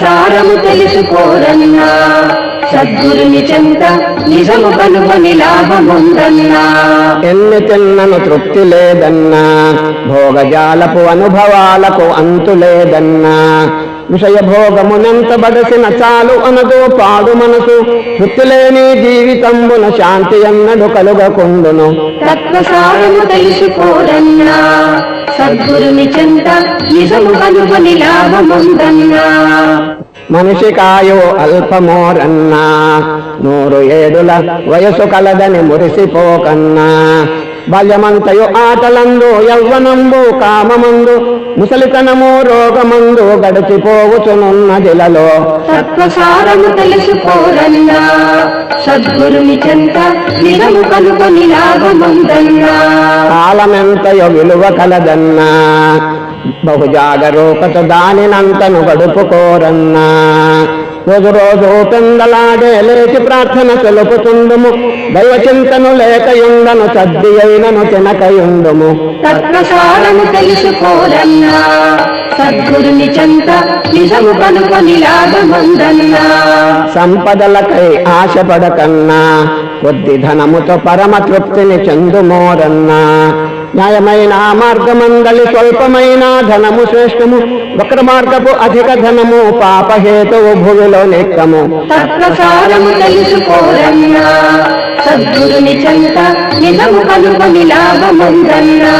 సారము తెలుసుకోరన్నా. సద్గురుని చెంత నిజము కనుగొని లాభముందన్నా. ఎన్ని తిన్నను తృప్తి లేదన్నా. భోగజాలపు అనుభవాలకు అంతు లేదన్నా విషయ భోగమునెంత బడసిన చాలు అనదు పాడు మనసు. తృప్తి లేని జీవితంబున శాంతి అన్నడు కలుగకుండును. తత్వసారము తెలుసుకోరన్నా సద్గురుని చెంత నిజము కనుగొని లాభముందన్నా. మనిషి కాయో అల్పమోరన్నా. నూరు ఏడుల వయసు కలదని మురిసిపోకన్నా. బాల్యమంతయు ఆటలందు యవ్వనంబు కామమందు ముసలితనము రోగమందు గడిచిపోవచ్చునున్నదిలలో తత్వసారము తెలుసుకోరన్నా సద్గురుని చెంత లాభముందన్నా కాలమెంతయో విలువ కలదన్నా బహు జాగరూకత దానినంతను గడుపుకోరన్నా. రోజు రోజు పెందలాడే లేచి ప్రార్థన తెలుపుతుండుము దైవ చింతను లేకయుండను సద్ది అయినను తినకయుండుము. తత్వసారము తెలుసుకోరన్నా సద్గురుని చెంత నిజము కనుగొని లాభముందన్నా సంపదలకై ఆశపడకన్నా కొద్ది ధనముతో పరమ తృప్తిని చెందుమోరన్నా. న్యాయమైన మార్గమందలి స్వల్పమైన ధనము శ్రేష్టము వక్ర మార్గపు అధిక ధనము పాపహేతువు భువిలో నెక్కము తత్వసారము తెలుసుకోరన్నా సద్గురుని చెంత నిజము కనుగొని లాభముందన్నా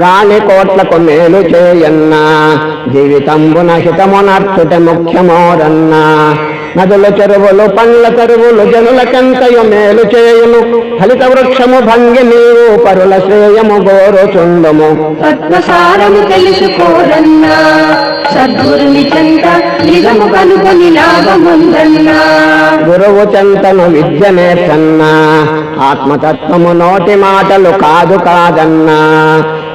రాణి కోట్లకు మేలు చేయన్నా. జీవితంబున హితమునర్చుట ముఖ్యమోరన్నా. నదుల చెరువులు పండ్ల చెరువులు జనులకెంతయు మేలు చేయును. ఫలిత వృక్షము భంగి నీవు పరుల శ్రేయము గోరుచుండుము. తత్వసారము తెలుసుకోరన్నా సద్గురుని చెంత నిజము కనుగొని లాభముందన్నా. గురువు చెంతను విద్య నేర్చన్నా ఆత్మతత్వము నోటి మాటలు కాదు కాదన్నా.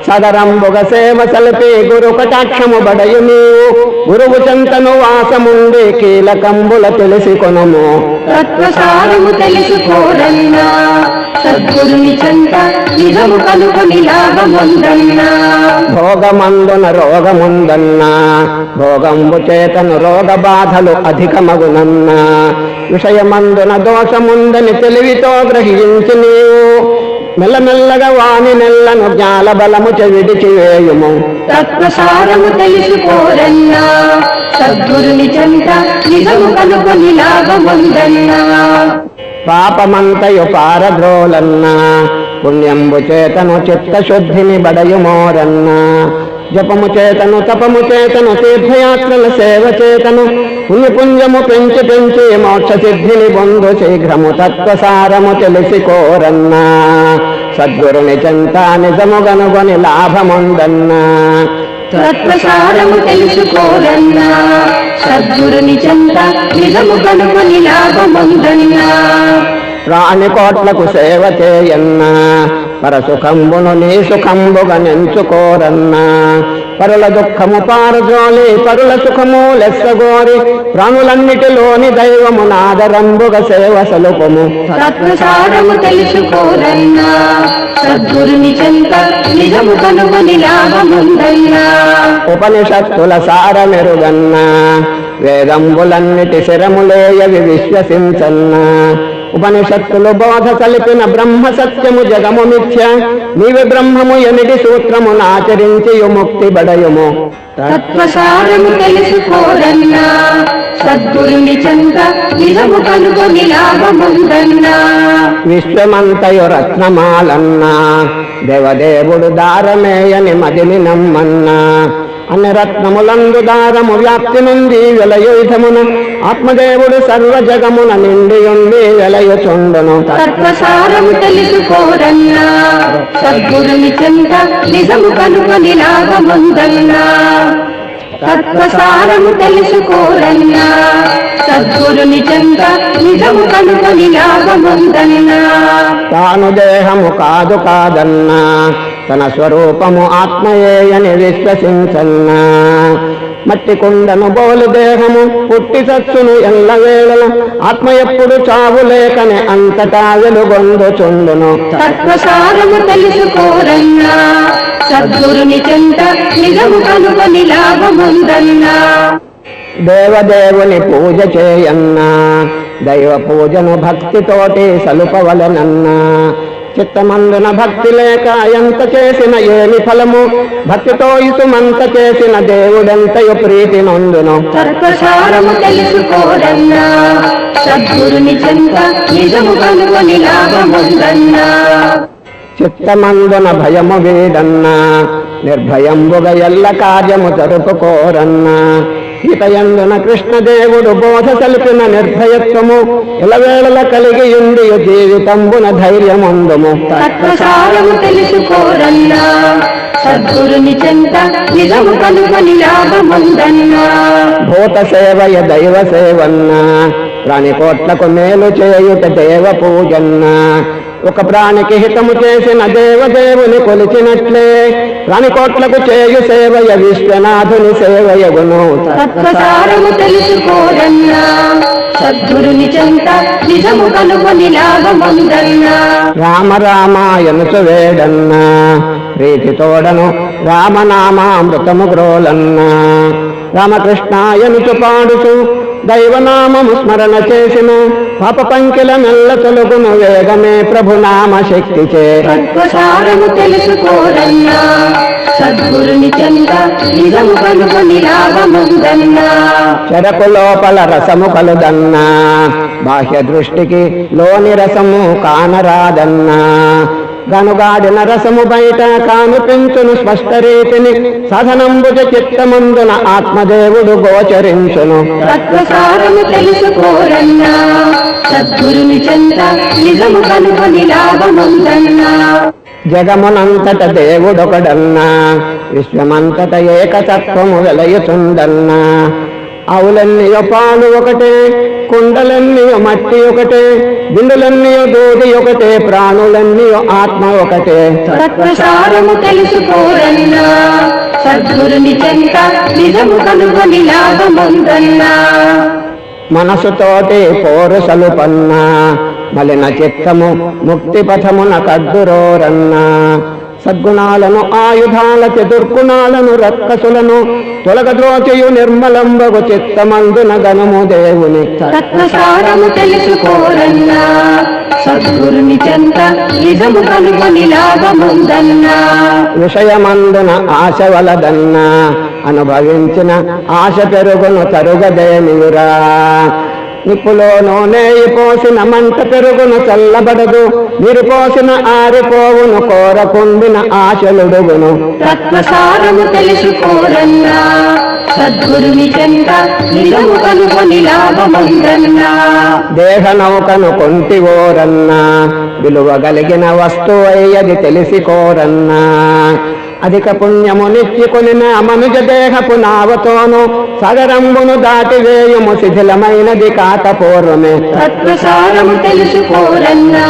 సదరంబుగ సేవ సలిపి గురు కటాక్షము బడయు నీవు గురువు చెంతను వాసముండి కీలకంబుల తెలిసి కొనుము. తత్వసారము తెలుసుకోరన్నా సద్గురుని చెంత నిజము కనుగొని లాభముందన్నా. భోగమందున రోగముందన్నా భోగంబు చేతను రోగ బాధలు అధికమగునన్నా. విషయమందున దోషముందని తెలివితో గ్రహించి నీవు. మెల్లమెల్లగా వాని నెల్లను జ్ఞాల బలము చెవిడిచి వేయుము. తత్వసారము తెలుసుకోరన్నా సద్గురుని చెంత నిజము కనుగొని లాభముందన్నా. పాపమంతయు పారద్రోలన్నా పుణ్యంబు చేతను చిత్తశుద్ధిని బడయుమోరన్నా. జపము చేతను తపము చేతను తీర్థయాత్రల సేవ చేతను పుణ్యపుంజము పెంచి పెంచి మోక్ష సిద్ధిని పొందు శీఘ్రము తత్వసారము తెలిసి కోరన్నా సద్గురుని చెంత నిజము గనుగొని లాభముందన్నా. తత్వసారము తెలుసుకోరన్నా. సద్గురుని చెంత నిజము కనుగొని లాభముందన్నా. రాణి కోట్లకు సేవ చేయన్నా పరసుఖంబును నీ సుఖంబుగా నెంచుకోరన్నా. పరుల దుఃఖము పారజోలి పరుల సుఖము లెస్సగోరి ప్రాణులన్నిటిలోని దైవము నాదరంబుగ సేవ సలుపము. తత్వసారము తెలుసుకోరన్నా. సద్గురుని చెంత నిజము కనుగొని లాభముందన్నా. ఉపనిషత్తుల సారమెరుగన్నా వేదంబులన్నిటి శిరములేయవి విశ్వసించన్నా. ఉపనిషత్తులు బోధ కలిపిన బ్రహ్మ సత్యము జగము మిథ్య నీవి బ్రహ్మము ఎనిటి సూత్రము నాచరించి ముక్తి బడయుము. తత్వసారము తెలుసుకోరన్నా సద్గురుని చెంత నిజము కనుగొని లాభముందన్నా. విశ్వమంతయు రత్నమాలన్నా. దేవదేవుడు దారమేయని మదిని నమ్మన్నా. అన్ని రత్నములందు దారము వ్యాప్తి నుండి వెలయుధమున. ఆత్మదేవుడు సర్వ జగమున నిండి ఉండి వెలయుచుండును. తత్వసారము తెలుసుకోరన్నా సద్గురుని చెంత నిజము కనుగొని లాభముందన్నా తత్వసారము తెలుసుకోరన్నా సద్గురుని చెంత నిజము కనుగొని లాభముందన్నా తాను దేహము కాదు కాదన్నా. తన స్వరూపము ఆత్మయేయని విశ్వసించన్నా. మట్టి కుండను బోలు దేహము పుట్టి సచ్చును ఎల్లవేళల ఆత్మ ఎప్పుడు చావు లేకనే అంతటా వెలుగొందుచుండును తత్వసారము తెలుసుకోరన్నా. సద్గురుని చెంత నిజము కనుగొని లాభముందన్నా. దేవదేవుని పూజ చేయన్నా. దైవ పూజను భక్తితోటి సలుపవలనన్నా. చిత్తమందున భక్తి లేక ఎంత చేసిన ఏమి ఫలము? భక్తితో ఇసుమంత చేసిన దేవుడెంతయు ప్రీతి లాభముందన్నా. చిత్తమందున భయము వీడన్నా నిర్భయంబుగా ఎల్ల కార్యము జరుపుకోరన్నా. హితయందున కృష్ణదేవుడు బోధ తెలిపిన నిర్భయత్వము ఇలవేళల కలిగి ఉండి జీవితంబున ధైర్యమందుము. తత్వసారము తెలుసుకోరన్నా సద్గురుని చెంత నిజము కనుగొని లాభముందన్నా. భూత సేవయ దైవ సేవన్నా ప్రాణి కోట్లకు మేలు చేయుట దేవ పూజన్న ఒక ప్రాణికి హితము చేసిన దేవదేవుని కొలిచినట్లే. ప్రాణి కోట్లకు చేయు సేవయ విశ్వనాథుని సేవయగును. తత్వసారము తెలుసుకోరన్నా సద్గురుని చెంత నిజము కనుగొని లాభముందన్నా. రామ రామాయనుచు వేడన్నా. ప్రీతి తోడను రామనామామృతము గ్రోలన్నా. రామకృష్ణాయనుచు పాడుచు దైవనామము స్మరణ చేసిన. పాప పంకిల మెల్ల తొలుగును వేగమే ప్రభునామ శక్తి చే. తత్వసారము తెలుసుకోరన్నా సద్గురుని చెంత నిజము కనుగొని లాభముందన్నా చెరకు లోపల రసము కలుదన్నా. బాహ్య దృష్టికి లోని రసము కానరాదన్నా. గనుగాడిన రసము బయట కానుపించును స్పష్ట రీతిని సాధనంబుజ చిత్తమందున ఆత్మదేవుడు గోచరించును. తత్వసారము తెలుసుకోరన్నా సద్గురుని చెంత నిజము కనుగొని లాభముందన్నా. జగమునంతట దేవుడొకడన్నా విశ్వమంతట ఏకతత్వము వెలయుచుందన్నా ఆవులన్నీయో పాలు ఒకటే కుండలన్నీయో మట్టి ఒకటే బిందులన్నీయో దూది ఒకటే ప్రాణులన్నీయో ఆత్మ ఒకటే. తత్వసారము తెలుసుకోరన్నా సద్గురుని చెంత నిజము కనుగొని లాభముందన్నా. మనసుతోటి సలుపన్నా మలిన చిత్తము ముక్తి పథమున కద్దురోరన్నా. సద్గుణాలను ఆయుధాలకి దుర్గుణాలను రక్కసులను తొలగద్రోచయు నిర్మలంబగు చిత్తమందున గణము దేవుని తత్వసారము తెలుసుకోరన్నా సద్గురుని చెంత నిజము కనుగొని లాభముందన్నా. విషయమందున ఆశ వలదన్నా అనుభవించిన ఆశ పెరుగును తరుగదేమియురా నిప్పులో నూనెయి పోసిన మంట పెరుగును చల్లబడదు. మీరు పోసిన ఆరిపోవును కోరకుండిన ఆశలుడుగును. తత్వసారము తెలుసుకోరన్నా సద్గురుని చెంత నిజము కనుగొని లాభముందన్నా. దేహ నౌకను కొంటివోరన్నా. విలువ కలిగిన వస్తువయ్యది తెలిసి కోరన్నా అధిక పుణ్యము నిత్యకొనిన మనుజ దేహపు నావతోను సగరంబును దాటివేయుము శిథిలమైనది కాక పూర్వమే తత్వసారము తెలుసుకోరన్నా.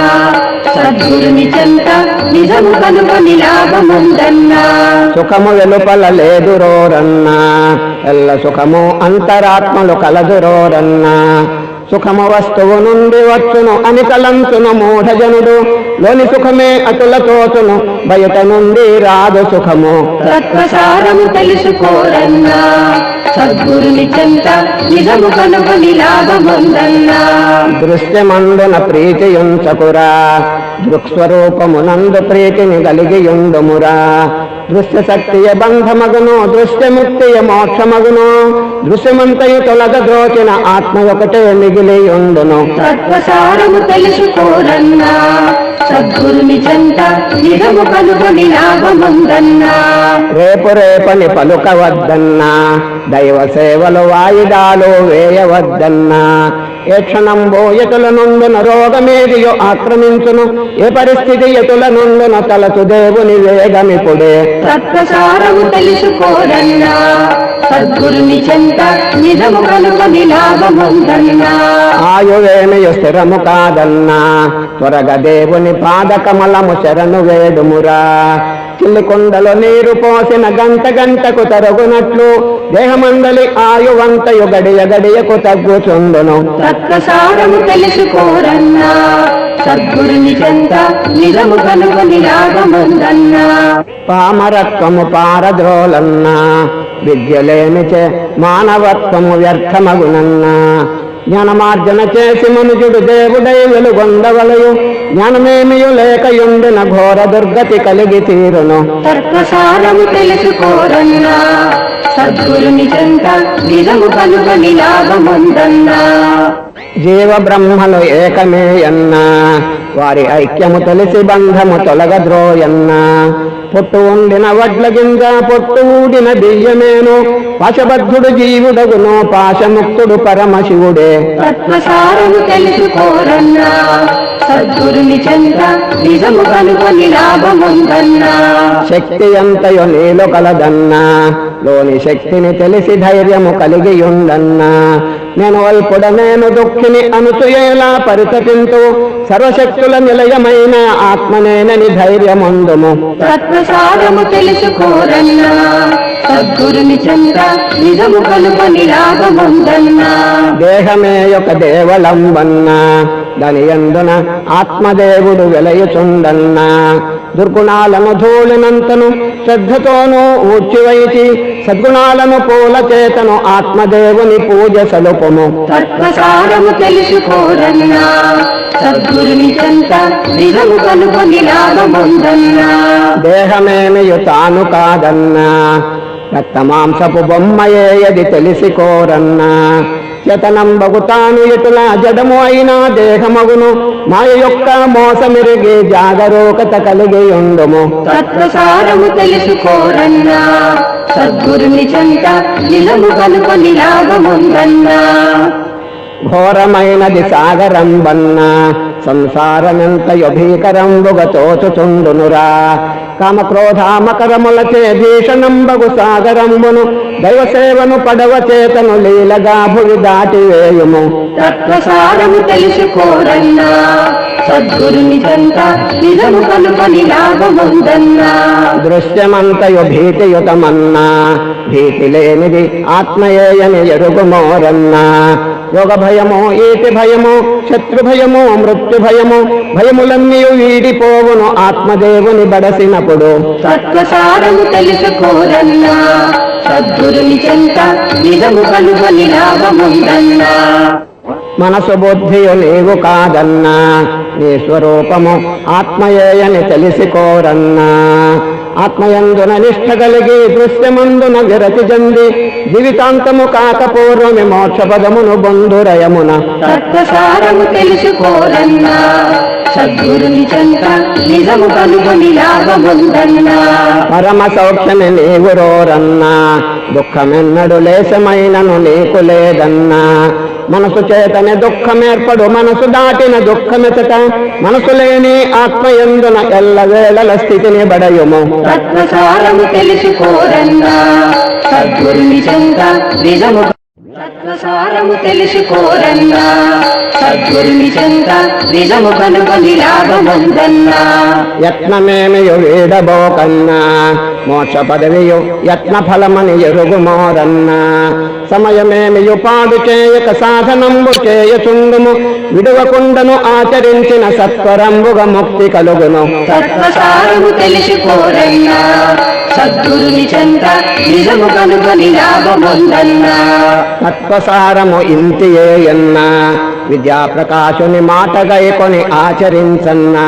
సద్గురుని చెంత నిజము కనుగొని లాభముందన్నా. సుఖము వెలుపల లేదురోరన్నా. ఎల్ల సుఖము అంతరాత్మలు కలదురోరన్నా. సుఖము వస్తువు నుండి వచ్చును అని తలంచును మూఢజనుడు. లోని సుఖమే అతుల తోచును బయట నుండి రాదు సుఖము. తత్వసారము తెలుసుకోరన్నా సద్గురుని చెంత నిజము కనుగొని లాభముందన్నా. దృశ్యమందున ప్రీతియుంచకురా దృక్స్వరూపమునందు ప్రీతిని కలిగియుండుమురా. దృశ్య శక్తియ బంధమగును దృశ్యముక్తియ మోక్షమగును. దృశ్యమంతయు తొలగ దోచిన ఆత్మ ఒకటే మిగిలియుండును. తత్వసారము తెలుసుకోరన్నా సద్గురుని చెంత నిజము కనుగొని లాభముందన్నా రేపు రేపని పలుకవద్దన్నా దైవ సేవలు వాయిదాలు వేయవద్దన్నా. ఏ క్షణంబో ఎటుల నుండున రోగమేదియో ఆక్రమించును ఏ పరిస్థితి ఎటుల నుండున తలచు దేవుని వేగమిపుడే. తత్వసారము తెలుసుకోరన్నా సద్గురుని చెంత నిజము కనుగొని లాభముందన్నా. ఆయువేమియు స్థిరము కాదన్నా త్వరగా దేవుని పాదకమలము శరణు వేడుమురా. చిల్లికొండలో నీరు పోసిన గంట గంటకు తరుగునట్లు దేహమందలి ఆయువంతయు గడియ గడియకు తగ్గుచుండును. తత్వసారము తెలుసుకోరన్నా సద్గురుని చెంత నిజము కనుగొని లాభముందన్నా పామరత్వము పారద్రోలన్నా విద్యలేనిచే మానవత్వము వ్యర్థమగునన్నా. జ్ఞానమార్జన చేసి మనుజుడు దేవుడై వెలుగొందవలయు. జ్ఞానమేమియు లేకయుండిన ఘోర దుర్గతి కలిగి తీరును. తర్కసారము తెలుసుకోరన్నా సద్గురుని చెంత నిజము కనుగొని లాభముందన్నా. జీవ బ్రహ్మలు ఏకమే అన్నా వారి ఐక్యము తెలిసి బంధము తొలగద్రోయన్నా. పొట్టు ఉండిన వడ్ల గింజ పొట్టు ఊడిన బియ్యమేను పాశబద్ధుడు జీవుడగును పాశముక్తుడు పరమశివుడే. తత్వసారము తెలుసుకోరన్నా సద్గురుని చెంత నిజము కనుగొని లాభముందన్నా. శక్తి ఎంతయో నీలో కలదన్నా లోని శక్తిని తెలిసి ధైర్యము కలిగి ఉండన్నా నేను అల్పుడ నేను దుఃఖిని అనుసూయేలా పరితపింతు సర్వశక్తుల నిలయమైన ఆత్మనేనని ధైర్యముందుము. తత్వసారము తెలుసుకోరన్నా సద్గురుని చెంత నిజము కనుగొని లాభముందన్నా. దేహమే ఒక దేవలంబన్నా దాని ఎందున ఆత్మదేవుడు వెలయుచుండన్నా. దుర్గుణాలను ధూళినంతను శ్రద్ధతోనూ ఊడ్చివైచి సద్గుణాలను పూల చేతను ఆత్మదేవుని పూజ సలుపుము. తత్వసారము తెలుసుకోరన్నా. సద్గురుని చెంత నిజము కనుగొని లాభముందన్నా. దేహమేమియు తాను కాదన్నా. రక్తమాంసపు బొమ్మయేయది తెలిసి కోరన్నా చేతనంబగు తాను ఇటుల జడము అయినా దేహమగును. మాయ యొక్క మోసమిరిగి జాగరూకత కలిగి ఉండుము. తత్వసారము తెలుసుకోరన్నా. సద్గురుని చెంత కనుగొని లాభముందన్నా ఘోరమైనది సాగరంబన్నా. సంసారమెంతయో భీకరంబుగ తోచుచుండునురా. కామక్రోధామకరములచే భీషణంబగు సాగరంబును దైవసేవను పడవ చేతను లీలగా భువి దాటివేయుము. తత్వసారము తెలుసుకోరన్నా సద్గురుని చెంత నిజము కనుగొని లాభముందన్నా దృశ్యమంతయు భీతియుతమన్నా భీతి లేనిది ఆత్మయేయని ఎరుగుమోరన్నా యోగ భయము ఈటి భయము శత్రు భయము మృత్యు భయము భయములన్నీ వీడిపోవును ఆత్మదేవుని బడసినప్పుడు. తత్వసారము తెలుసుకోరన్నా సద్గురుని చెంత నిజము కనుగొని లాభముందన్నా. మనసు బుద్ధియు నీవు కాదన్నా నీ స్వరూపము ఆత్మయేయని తెలిసి కోరన్నా ఆత్మయందున నిష్ఠ కలిగి దృశ్యమందున విరతి జంది జీవితాంతము కాక పూర్వమి మోక్ష పదమును బొందురయమున. తత్వసారము తెలుసుకోరన్నా సద్గురుని చెంత నిజము కనుగొని లాభముందన్నా. పరమ సౌఖ్యమి నీవు రోరన్నా దుఃఖమెన్నడు లేశమైనను నీకు లేదన్నా. మనసు చేతనే దుఃఖమేర్పడు మనసు దాటిన దుఃఖమెతట మనసు లేని ఆత్మయందున ఎల్లవేళల స్థితిని బడయుము. తత్వసారము తెలుసుకోరన్నా తత్వసారము తెలుసుకోరన్నా సద్గురుని చెంత నిజము కనుగొని లాభముందన్నా. యత్నమేమియు వీడబోకన్నా మోక్ష పదవియు యత్న ఫలమని ఎరుగుమోరన్నా సమయమేమియు పాడు చేయక సాధనంబు చేయచుండుము విడువకుండను ఆచరించిన సత్వరంబుగ ముక్తి కలుగును. తత్వసారము తెలుసుకోరన్నా సద్గురుని చెంత నిజము కనుగొని లాభముందన్నా. తత్వసారము ఇంతియేయన్నా విద్యా ప్రకాశుని మాటగైకొని ఆచరించన్నా.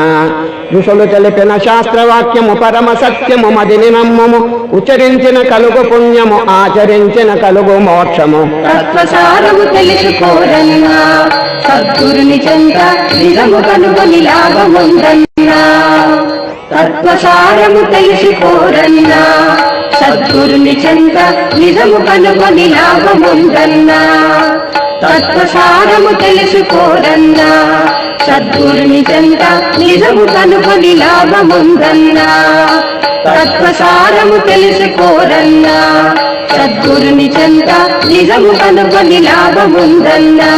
ఋషులు తెలిపిన శాస్త్రవాక్యము పరమ సత్యము మదిని నమ్మము. ఉచ్చరించిన కలుగు పుణ్యము ఆచరించిన కలుగు మోక్షము. తత్వసారము తెలుసుకోరన్నా సద్గురుని చెంత నిజము కనుగొని లాభముందన్నా. తత్వసారము తెలుసుకోరన్నా సద్గురుని చెంత నిజము కనుగొని లాభముందన్నా. తత్వసారము తెలుసుకోరన్నా సద్గురుని చెంత నిజము కనుగొని లాభముందన్నా. తత్వసారము తెలుసుకోరన్నా సద్గురుని చెంత నిజము కనుగొని లాభముందన్నా.